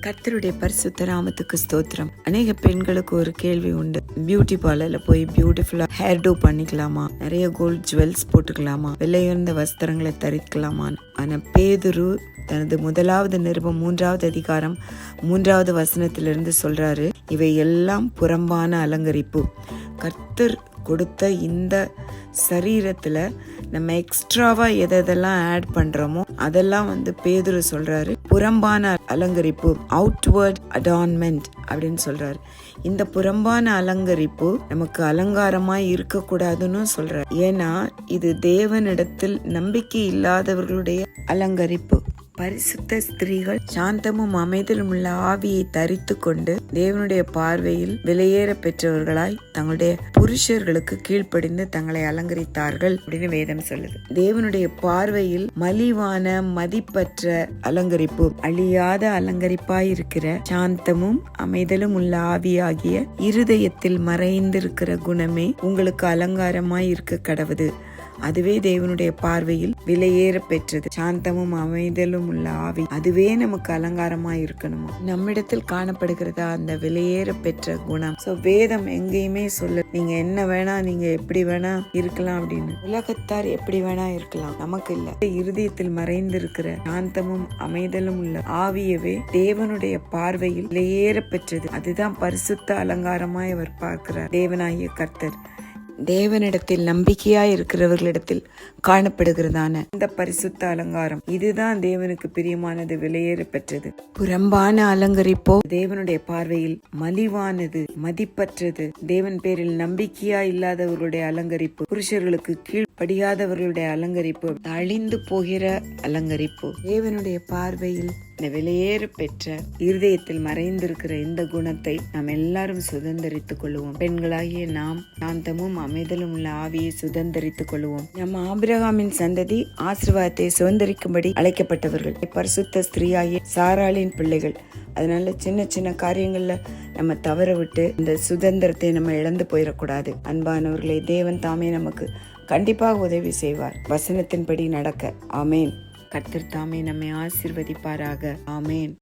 கர்த்தருடைய பரிசுத்த நாமத்துக்கு ஸ்தோத்திரம். அநேக பெண்களுக்கு ஒரு கேள்வி உண்டு. பியூட்டி பார்லர்ல போய் பியூட்டிஃபுல்லா ஹேர் டூ பண்ணிக்கலாமா? நிறைய கோல்ட் ஜுவல்ஸ் போட்டுக்கலாமா? விலையுயர்ந்த வஸ்திரங்களை தரிக்கலாமா? ஆனா பேதுரு தனது முதலாவது நிருபம் மூன்றாவது அதிகாரம் மூன்றாவது வசனத்திலிருந்து சொல்றாரு இவை எல்லாம் புறம்பான அலங்கரிப்பு. கர்த்தர் கொடுத்த இந்த சரீரத்துல நம்ம எக்ஸ்ட்ராவா எதை எதெல்லாம் ஆட் பண்றோமோ அதெல்லாம் வந்து பேதுரு சொல்றாரு. புறம்பான அலங்கரிப்பு அவுட்வர்ட் அடான்மெண்ட் அப்படின்னு சொல்றாரு. இந்த புறம்பான அலங்கரிப்பு நமக்கு அலங்காரமாக இருக்கக்கூடாதுன்னு சொல்றாரு. ஏன்னா இது தேவனிடத்தில் நம்பிக்கை இல்லாதவர்களுடைய அலங்கரிப்பு. பரிசுத்த ஸ்திரீகள் சாந்தமும் அமைதலும் உள்ள ஆவியை தரித்து கொண்டு தேவனுடைய பார்வையில் விலையேற பெற்றவர்களாய் தங்களுடைய புருஷர்களுக்கு கீழ்ப்படிந்து தங்களை அலங்கரித்தார்கள் அப்படின்னு வேதம் சொல்லுது. தேவனுடைய பார்வையில் மலிவான மதிப்பற்ற அலங்கரிப்பு அழியாத அலங்கரிப்பாய் இருக்கிற சாந்தமும் அமைதலும் உள்ள ஆவியாகிய இருதயத்தில் மறைந்திருக்கிற குணமே உங்களுக்கு அலங்காரமாய் இருக்க கடவுது. அதுவே தேவனுடைய பார்வையில் விலையேற பெற்றது சாந்தமும் அமைதலும் உள்ள ஆவி அதுவே நமக்கு அலங்காரமா இருக்கணுமா? நம்மிடத்தில் காணப்படுகிறதா அந்த விலையேற பெற்ற குணம்? சோ வேதம் எங்கேயுமே சொல்ல நீங்க என்ன வேணா நீங்க எப்படி வேணா இருக்கலாம் அப்படின்னு. உலகத்தார் எப்படி வேணா இருக்கலாம் நமக்கு இல்ல. இருதயத்தில் மறைந்திருக்கிற சாந்தமும் அமைதலும் உள்ள ஆவியவே தேவனுடைய பார்வையில் விலையேற பெற்றது அதுதான் பரிசுத்த அலங்காரமாய் அவர் பார்க்கிறார். தேவனாகிய கர்த்தர். தேவனிடத்தில் நம்பிக்கையாய் இருக்கிறவர்களிடத்தில் காணப்படுகிறதான இந்த பரிசுத்த அலங்காரம். இதுதான் தேவனுக்கு பிரியமானது விலையேற பெற்றது. புறம்பான அலங்கரிப்போ தேவனுடைய பார்வையில் மலிவானது மதிப்பற்றது. தேவன் பேரில் நம்பிக்கையா இல்லாதவர்களுடைய அலங்கரிப்பு புருஷர்களுக்கு கீழ்ப்படியாதவர்களுடைய அலங்கரிப்பு அழிந்து போகிற அலங்கரிப்பு. தேவனுடைய பார்வையில் இந்த வெளியேறு பெற்ற இருதயத்தில் மறைந்திருக்கிற இந்த குணத்தை நாம் எல்லாரும் சுதந்திரித்துக் கொள்வோம் பெண்களாகிய நாம் சாந்தமும் அமைதலும் உள்ள ஆவியை சுதந்திரித்துக் கொள்வோம் நம்ம ஆபிரகாமின் சந்ததி ஆசிர்வாதத்தை சுதந்திரிக்கும்படி அழைக்கப்பட்டவர்கள். பரிசுத்த ஸ்திரீயாகிய சாராளின் பிள்ளைகள். அதனால சின்ன சின்ன காரியங்கள்ல நம்ம தவற விட்டு இந்த சுதந்திரத்தை நம்ம இழந்து போயிடக்கூடாது. அன்பானவர்களை தேவன் தாமே நமக்கு கண்டிப்பாக உதவி செய்வார். வசனத்தின்படி நடக்க. ஆமேன். கத்திர்தாமே நம்மை ஆசிர்வதிப்பாராக. ஆமேன்.